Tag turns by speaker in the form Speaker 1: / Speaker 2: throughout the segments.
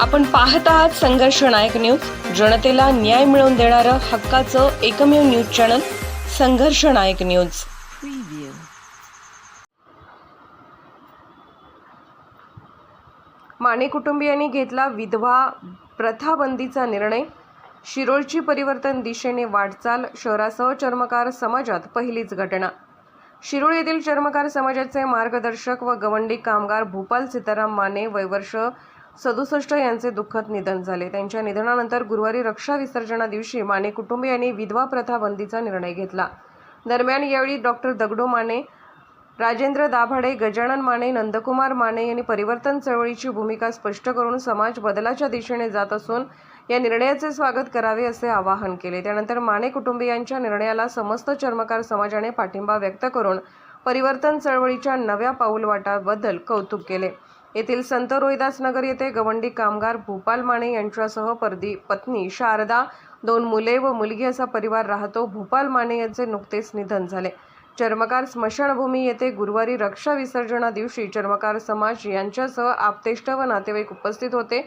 Speaker 1: आपण पाहत आहात संघर्ष नायक न्यूज. जनतेला न्याय मिळवून देणारं हक्काचं एकमेव न्यूज चॅनल संघर्ष नायक न्यूज. माने कुटुंबियांनी घेतला विधवा प्रथाबंदीचा निर्णय. शिरोळची परिवर्तन दिशेने वाटचाल शहरासह चर्मकार समाजात पहिलीच घटना. शिरोळ येथील चर्मकार समाजाचे मार्गदर्शक व गवंडी कामगार भूपाल सीताराम माने वयवर्ष सदुसष्ट यांचे दुःखद निधन झाले. त्यांच्या निधनानंतर गुरुवारी रक्षा विसर्जना दिवशी माने कुटुंबियांनी विधवा प्रथा बंदीचा निर्णय घेतला. दरम्यान यावेळी डॉक्टर दगडो माने राजेंद्र दाभाडे गजानन माने नंदकुमार माने यांनी परिवर्तन चळवळीची भूमिका स्पष्ट करून समाज बदलाच्या दिशेने जात असून या निर्णयाचे स्वागत करावे असे आवाहन केले. त्यानंतर माने कुटुंबियांच्या निर्णयाला समस्त चर्मकार समाजाने पाठिंबा व्यक्त करून परिवर्तन चळवळीच्या नव्या पाऊलवाटाबद्दल कौतुक केले. येथील संत रोहिदास नगर येथे गवंडी कामगार भूपाल माने यांच्यासह परदी पत्नी शारदा दोन मुले व मुलगी असा परिवार राहतो. भूपाल माने यांचे नुकतेच निधन झाले. चर्मकार स्मशानभूमी येथे गुरुवारी रक्षा विसर्जना दिवशी चर्मकार समाज यांच्यासह आपतेष्ट व नातेवाईक उपस्थित होते.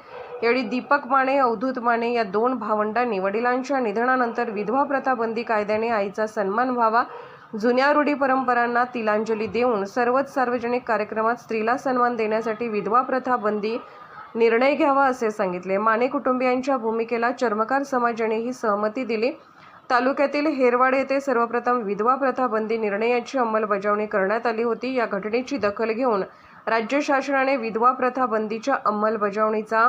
Speaker 1: यावेळी दीपक माने अवधूत माने या दोन भावंडांनी वडिलांच्या निधनानंतर विधवा प्रथा बंदी कायद्याने आईचा सन्मान व्हावा. जुन्या रूढी परंपरांना तिलांजली देऊन सर्वच सार्वजनिक कार्यक्रमात स्त्रीला सन्मान देण्यासाठी विधवा प्रथा बंदी निर्णय घ्यावा असे सांगितले. माने कुटुंबियांच्या भूमिकेला चर्मकार समाजानेही सहमती दिली. तालुक्यातील हेरवाड येथे सर्वप्रथम विधवा प्रथा बंदी निर्णयाची अंमलबजावणी करण्यात आली होती. या घटनेची दखल घेऊन राज्य शासनाने विधवा प्रथा बंदीच्या अंमलबजावणीचा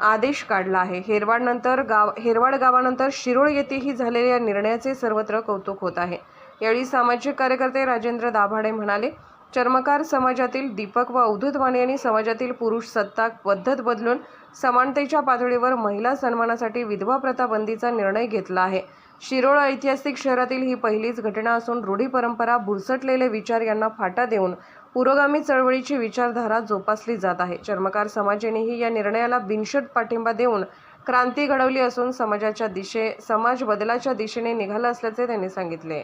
Speaker 1: आदेश काढला आहे. हेरवाडनंतर गाव हेरवाड गावानंतर शिरोळ येथेही झालेल्या निर्णयाचे सर्वत्र कौतुक होत आहे. यावेळी सामाजिक कार्यकर्ते राजेंद्र दाभाडे म्हणाले चर्मकार समाजातील दीपक व अवधूत माने यांनी समाजातील पुरुष सत्ता पद्धत बदलून समानतेच्या पातळीवर महिला सन्मानासाठी विधवा प्रथा बंदीचा निर्णय घेतला आहे. शिरोळ ऐतिहासिक शहरातील ही पहिलीच घटना असून रूढी परंपरा भुरसटलेले विचार यांना फाटा देऊन पुरोगामी चळवळीची विचारधारा जोपासली जात आहे. चर्मकार समाजानेही या निर्णयाला बिनशर्त पाठिंबा देऊन क्रांती घडवली असून समाजाच्या दिशे समाज बदलाच्या दिशेने निघाला असल्याचे त्यांनी सांगितले.